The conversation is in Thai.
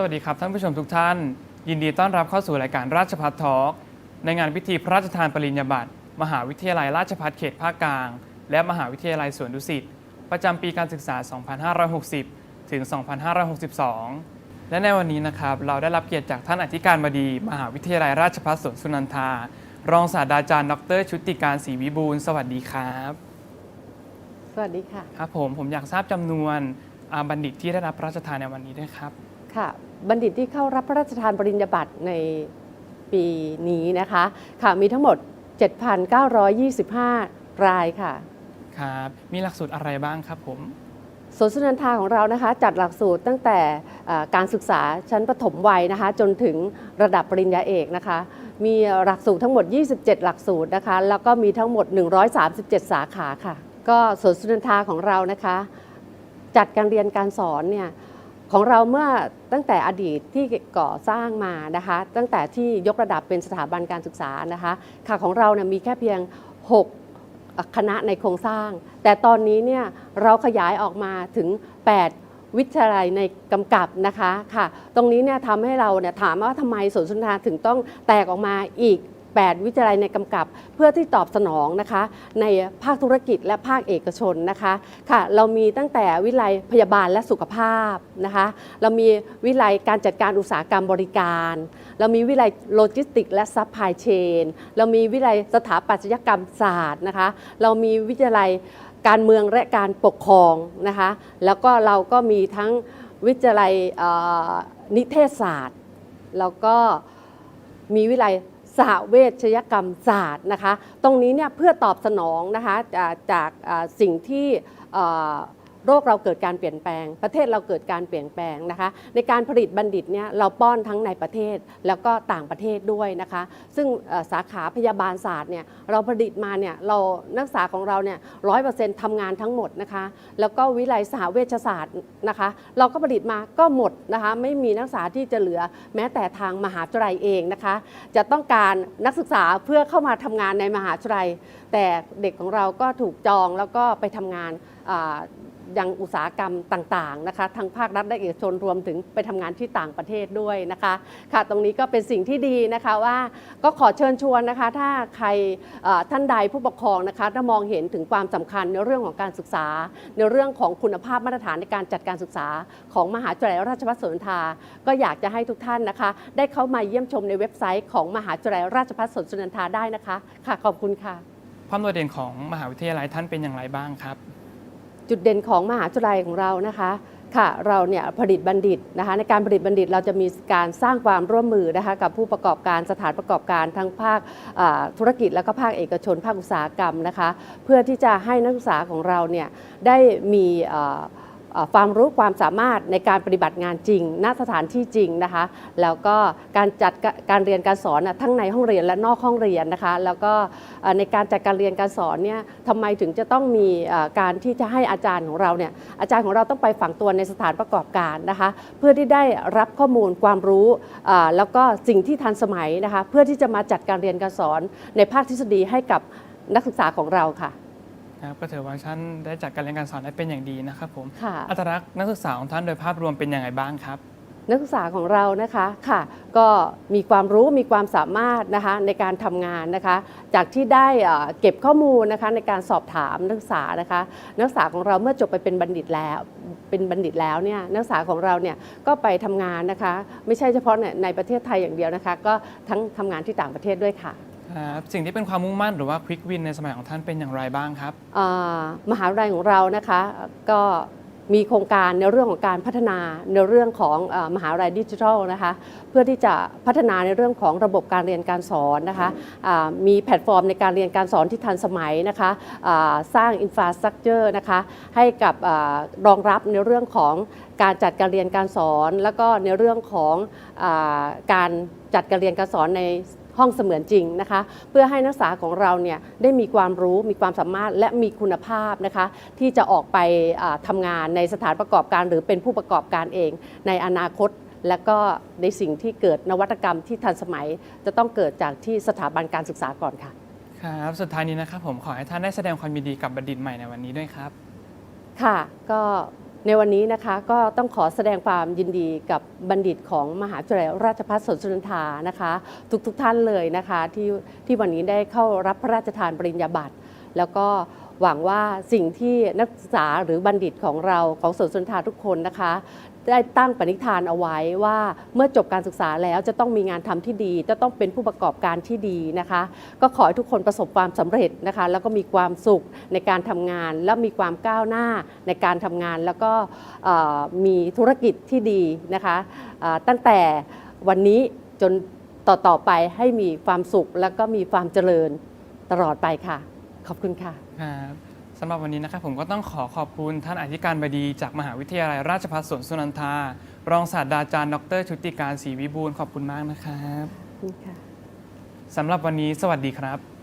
สวัสดีครับท่านผู้ชมทุกท่าน ยินดีต้อนรับเข้าสู่รายการราชพัฒทอล์กในงานพิธีพระราชทานปริญญาบัตรมหาวิทยาลัยราชภัฏเขตภาคกลาง และมหาวิทยาลัยสวนดุสิตประจำปีการศึกษา 2560 ถึง 2562 และในวันนี้นะครับเราได้รับเกียรติจากท่านอธิการบดี มหาวิทยาลัยราชภัฏสวนสุนันทา รองศาสตราจารย์ ดร ชุติการศรีวิบูลย์สวัสดีครับ สวัสดีค่ะ ครับผมผมอยากทราบจำนวนอ่าบัณฑิตที่ได้รับพระราชทานในวันนี้ด้วยครับค่ะ บัณฑิตที่เข้ารับพระราชทานปริญญาบัตรในปีนี้นะคะค่ะมีทั้งหมด 7,925 รายค่ะ ครับ มีหลักสูตรอะไรบ้างครับผมสวนสุนันทาของเรานะคะจัดหลักสูตรตั้งแต่เอ่อการศึกษาชั้นประถมวัยนะคะจนถึงระดับปริญญาเอกนะคะ มีหลักสูตรทั้งหมด 27 หลักสูตรนะคะ แล้วก็มีทั้งหมด 137 สาขาค่ะ ก็สวนสุนันทาของเรานะคะ จัดการเรียนการสอนเนี่ย ของเราเมื่อตั้งแต่อดีตที่ก่อสร้างมานะคะ ตั้งแต่ที่ยกระดับเป็นสถาบันการศึกษานะคะค่ะของเราเนี่ยมีแค่เพียง 6 คณะในโครงสร้าง แต่ตอนนี้เนี่ยเราขยายออกมาถึง 8วิทยาลัยในกำกับนะคะค่ะ ตรงนี้เนี่ยทำให้เราเนี่ยถามว่าทำไมสวนสุนทรถึงต้องแตกออกมาอีก 8 วิทยาลัยในกำกับ เพื่อที่ตอบสนองนะคะ ในภาคธุรกิจและภาคเอกชนนะคะค่ะ เรามีตั้งแต่วิทยาลัยพยาบาลและสุขภาพนะคะ เรามีวิทยาลัยการจัดการอุตสาหกรรมบริการ เรามีวิทยาลัยโลจิสติกและซัพพลายเชนเรามีวิทยาลัยสถาปัตยกรรมศาสตร์นะคะ เรามีวิทยาลัยการเมืองและการปกครองนะคะ แล้วก็เราก็มีทั้งวิทยาลัยนิเทศศาสตร์ แล้วก็มีวิทยาลัย สหเวชยกรรมศาสตร์นะคะ ตรงนี้เนี่ยเพื่อตอบสนองนะคะจากจากสิ่งที่ โรคเราเกิดการเปลี่ยนแปลง ประเทศเราเกิดการเปลี่ยนแปลงนะคะ ในการผลิตบัณฑิตเนี่ยเราป้อนทั้งในประเทศแล้วก็ต่างประเทศด้วยนะคะ ซึ่งสาขาพยาบาลศาสตร์เนี่ยเราผลิตมาเนี่ยเรานักศึกษาของเราเนี่ยร้อยเปอร์เซ็นต์ทำงานทั้งหมดนะคะ แล้วก็วิไลสหเวชศาสตร์นะคะ เราก็ผลิตมาก็หมดนะคะไม่มีนักศึกษาที่จะเหลือแม้แต่ทางมหาวิทยาลัยเองนะคะ จะต้องการนักศึกษาเพื่อเข้ามาทำงานในมหาวิทยาลัย แต่เด็กของเราก็ถูกจองแล้วก็ไปทำงาน ยังอุตสาหกรรมต่างๆนะคะทั้งภาครัฐและเอกชนรวมถึงไปทำงานที่ต่างประเทศด้วยนะคะค่ะตรงนี้ก็เป็นสิ่งที่ดีนะคะว่าก็ขอเชิญชวนนะคะ ถ้าใครท่านใดผู้ปกครองนะคะถ้ามองเห็นถึงความสำคัญในเรื่องของการศึกษา ในเรื่องของคุณภาพมาตรฐานในการจัดการศึกษา ของมหาวิทยาลัยราชภัฏสวนทา ก็อยากจะให้ทุกท่านนะคะ ได้เข้ามาเยี่ยมชมในเว็บไซต์ของมหาวิทยาลัยราชภัฏสวนสุนันทาได้นะคะ ค่ะขอบคุณค่ะ ความโดดเด่นของมหาวิทยาลัยท่านเป็นอย่างไรบ้างครับ จุดเด่นของมหาวิทยาลัยของเรานะคะค่ะเราเนี่ยผลิตบัณฑิตนะคะในการผลิตบัณฑิตเราจะมีการสร้างความร่วมมือนะคะกับผู้ประกอบการสถานประกอบการทั้งภาคธุรกิจแล้วก็ภาคเอกชน ภาคอุตสาหกรรมนะคะเพื่อที่จะให้นักศึกษาของเราเนี่ยได้มีอ ความรู้ความสามารถในการปฏิบัติงานจริง ณสถานที่จริงนะคะ แล้วก็การจัดการเรียนการสอนทั้งในห้องเรียนและนอกห้องเรียนนะคะ แล้วก็ในการจัดการเรียนการสอนเนี่ยทำไมถึงจะต้องมีการที่จะให้อาจารย์ของเราเนี่ยอาจารย์ของเราต้องไปฝังตัวในสถานประกอบการนะคะ เพื่อที่ได้รับข้อมูลความรู้แล้วก็สิ่งที่ทันสมัยนะคะ เพื่อที่จะมาจัดการเรียนการสอนในภาคทฤษฎีให้กับนักศึกษาของเราค่ะ ครับก็ถือว่าท่านได้จัดการเรียนการสอนได้เป็นอย่างดีนะครับผมค่ะ อัตลักษณ์นักศึกษาของท่านโดยภาพรวมเป็นอย่างไรบ้างครับ นักศึกษาของเรานะคะค่ะ ก็มีความรู้มีความสามารถนะคะในการทำงานนะคะ จากที่ได้เอ่อเก็บข้อมูลนะคะในการสอบถามนักศึกษานะคะ นักศึกษาของเราเมื่อจบไปเป็นบัณฑิตแล้วเป็นบัณฑิตแล้วเนี่ยนักศึกษาของเราเนี่ยก็ไปทำงานนะคะ ไม่ใช่เฉพาะในในประเทศไทยอย่างเดียวนะคะ ก็ทั้งทำงานที่ต่างประเทศด้วยค่ะ ครับสิ่งที่เป็นความมุ่งมั่นหรือว่าควิกวินในสมัยของท่านเป็นอย่างไรบ้างครับอ่ามหาวิทยาลัยของเรานะคะก็มีโครงการในเรื่องของการพัฒนาในเรื่องของเออมหาวิทยาลัยดิจิทัลนะคะเพื่อที่จะพัฒนาในเรื่องของระบบการเรียนการสอนนะคะอ่ามีแพลตฟอร์มในการเรียนการสอนที่ทันสมัยนะคะอ่าสร้างอินฟราสตรักเจอร์นะคะให้กับอารองรับในเรื่องของการจัดการเรียนการสอน แล้วก็ในเรื่องของอาการจัดการเรียนการสอนใน ห้องเสมือนจริงนะคะ เพื่อให้นักศึกษาของเราเนี่ยได้มีความรู้มีความสามารถและมีคุณภาพนะคะ ที่จะออกไปอ่าทำงานในสถานประกอบการ หรือเป็นผู้ประกอบการเอง ในอนาคตและก็ในสิ่งที่เกิดนวัตกรรมที่ทันสมัย จะต้องเกิดจากที่สถาบันการศึกษาก่อนค่ะครับสุดท้ายนี้นะครับผมขอให้ท่านได้แสดงความยินดีกับบัณฑิตใหม่ในวันนี้ด้วยครับ ค่ะก็ ในวันนี้นะคะก็ต้องขอแสดงความยินดีกับบัณฑิตของมหาวิทยาลัยราชภัฏสวนสุนันทานะคะ ทุกๆทท่านเลยนะคะที่ที่วันนี้ได้เข้ารับพระราชทานปริญญาบัตรแล้วก็ หวังว่าสิ่งที่นักศึกษาหรือบัณฑิตของเราของสวนสุนทาทุกคนนะคะ ได้ตั้งปณิธานเอาไว้ว่าเมื่อจบการศึกษาแล้วจะต้องมีงานทำที่ดี จะต้องเป็นผู้ประกอบการที่ดีนะคะ ก็ขอให้ทุกคนประสบความสำเร็จนะคะ แล้วก็มีความสุขในการทำงาน และมีความก้าวหน้าในการทำงาน แล้วก็มีธุรกิจที่ดีนะคะตั้งแต่วันนี้จนต่อๆไปให้มีความสุขแล้วก็มีความเจริญตลอดไปค่ะ ขอบคุณค่ะ ครับสำหรับวันนี้นะครับผมก็ต้องขอขอบคุณท่านอธิการบดีจากมหาวิทยาลัยราชภัฏสวนสุนันทา รองศาสตราจารย์ดรชุติการศรีวิบูลย์ขอบคุณมากนะครับ ขอบคุณค่ะ สำหรับวันนี้สวัสดีครับ